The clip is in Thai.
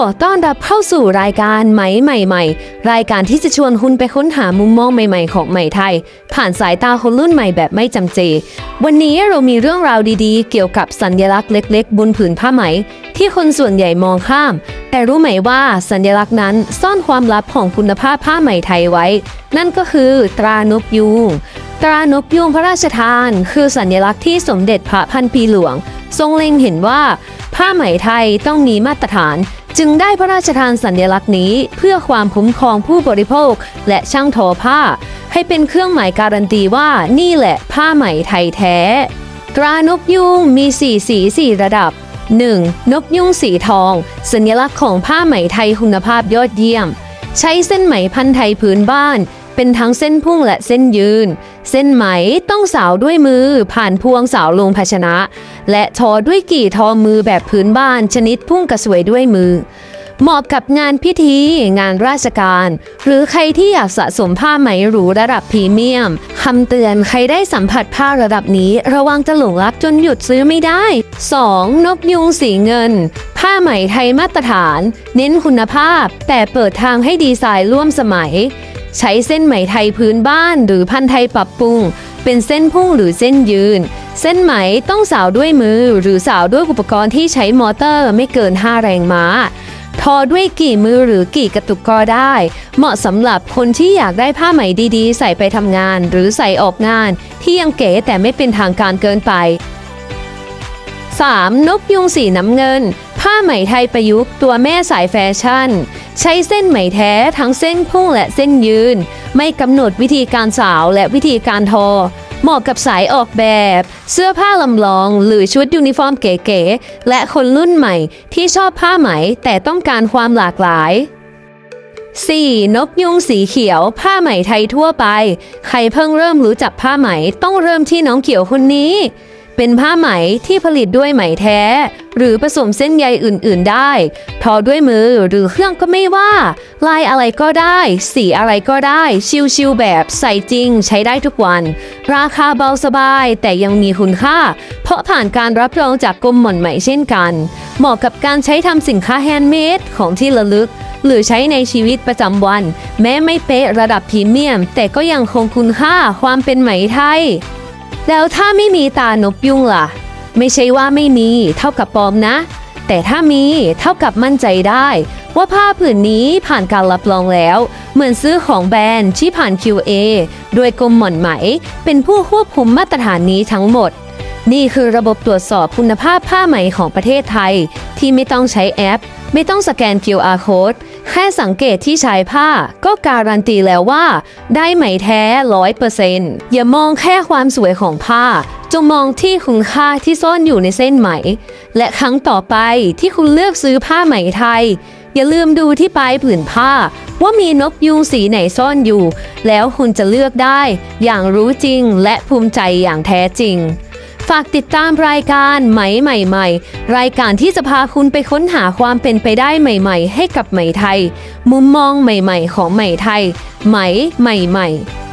ขอต้อนรับเข้าสู่รายการไหมใหม่ ๆ รายการที่จะชวนคุณไปค้นหามุมมองใหม่ ๆ ของไหม่ไทย ผ่านสายตาคนรุ่นใหม่แบบไม่จำเจ วันนี้เรามีเรื่องราวดีๆ เกี่ยวกับสัญลักษณ์เล็ก ๆ บนผืนผ้าไหม ที่คนส่วนใหญ่มองข้าม แต่รู้ไหมว่าสัญลักษณ์นั้นซ่อนความลับของคุณภาพผ้าไหมไทยไว้ นั่นก็คือตรานกยูงตรานกยูงพระราชทาน คือสัญลักษณ์ที่สมเด็จพระพันปีหลวง ทรงเล็งเห็นว่าผ้าไหมไทยต้องมีมาตรฐาน จึงได้พระราชทานสัญลักษณ์นี้ เพื่อความคุ้มครองผู้บริโภค และช่างทอผ้า ให้เป็นเครื่องหมายการันตีว่านี่แหละผ้าไหมไทยแท้ ตรานกยุงมีสีสีสี่ระดับ 1. นกยุงสีทอง สัญลักษณ์ของผ้าไหมไทยคุณภาพยอดเยี่ยม ใช้เส้นไหมพันธุ์ไทยพื้นบ้าน เป็นทั้งเส้นพุ่งและเส้นยืน เส้นไหมต้องสาวด้วยมือผ่านพวงสาวลงภาชนะ และทอด้วยกี่ทอมือแบบพื้นบ้านชนิดพุ่งกระสวยด้วยมือ เหมาะกับงานพิธีงานราชการ หรือใครที่อยากสะสมผ้าไหมหรูระดับพรีเมียมคำเตือนใครได้สัมผัสผ้าระดับนี้ ระวังจะหลงรักจนหยุดซื้อไม่ได้ 2. นกยุงสีเงินผ้าไหมไทยมาตรฐาน เน้นคุณภาพ แต่เปิดทางให้ดีไซน์ร่วมสมัย ใช้เส้นไหมไทยพื้นบ้านหรือพันไทยปรับปรุง เป็นเส้นพุ่งหรือเส้นยืน เส้นไหมต้องสาวด้วยมือ หรือสาวด้วยอุปกรณ์ที่ใช้มอเตอร์ไม่เกิน 5 แรงม้า ทอด้วยกี่มือหรือกี่กระตุกก็ได้ เหมาะสำหรับคนที่อยากได้ผ้าไหมดีๆ ใส่ไปทำงาน หรือใส่ออกงาน ที่ยังเก๋แต่ไม่เป็นทางการเกินไป 3. นกยุงสีน้ำเงิน ผ้าไหมไทยประยุกต์ตัวแม่สายแฟชั่น ใช้เส้นไหมแท้ทั้งเส้นพุ่งและเส้นยืน ไม่กำหนดวิธีการสาวและวิธีการทอ เหมาะกับสายออกแบบ เสื้อผ้าลำลอง หรือชุดยูนิฟอร์มเก๋ๆและคนรุ่นใหม่ที่ชอบผ้าไหมแต่ต้องการความหลากหลาย 4. นกยุงสีเขียว ผ้าไหมไทยทั่วไป ใครเพิ่งเริ่มรู้จักผ้าไหมต้องเริ่มที่น้องเขียวคนนี้ เป็นผ้าไหมที่ผลิตด้วยไหมแท้ หรือผสมเส้นใยอื่น ๆ ได้ ทอด้วยมือหรือเครื่องก็ไม่ว่า ลายอะไรก็ได้ สีอะไรก็ได้ ชิวๆแบบใส่จริง ใช้ได้ทุกวัน ราคาเบาสบาย แต่ยังมีคุณค่า เพราะผ่านการรับรองจากกรมหม่อนไหมเช่นกัน เหมาะกับการใช้ทำสินค้าแฮนด์เมดของที่ระลึกหรือใช้ในชีวิตประจำวัน แม้ไม่เป๊ะระดับพรีเมียม แต่ก็ยังคงคุณค่าความเป็นไหมไทย แล้วถ้าไม่มีตานกยุงล่ะ ไม่ใช่ว่าไม่มีเท่ากับปลอมนะ แต่ถ้ามีเท่ากับมั่นใจได้ ว่าผ้าผืนนี้ผ่านการรับรองแล้ว เหมือนซื้อของแบรนด์ที่ผ่าน QA โดยกรมหม่อนไหม เป็นผู้ควบคุมมาตรฐานนี้ทั้งหมด นี่คือระบบตรวจสอบคุณภาพผ้าไหมของประเทศไทย ที่ไม่ต้องใช้แอป ไม่ต้องสแกน QR code แค่สังเกตที่ชายผ้าก็การันตีแล้วว่า ได้ไหมแท้ร้อยเปอร์เซ็นต์อย่ามองแค่ความสวยของผ้า จงมองที่คุณค่าที่ซ่อนอยู่ในเส้นไหม และครั้งต่อไปที่คุณเลือกซื้อผ้าไหมไทย อย่าลืมดูที่ปลายผืนผ้า ว่ามีนกยูงสีไหนซ่อนอยู่ แล้วคุณจะเลือกได้ อย่างรู้จริงและภูมิใจอย่างแท้จริง ฝากติดตามรายการไหมใหม่ๆ รายการที่จะพาคุณไปค้นหาความเป็นไปได้ใหม่ ๆ ให้กับไหมไทย มุมมองใหม่ ๆ ของไหมไทย ไหมใหม่ ๆ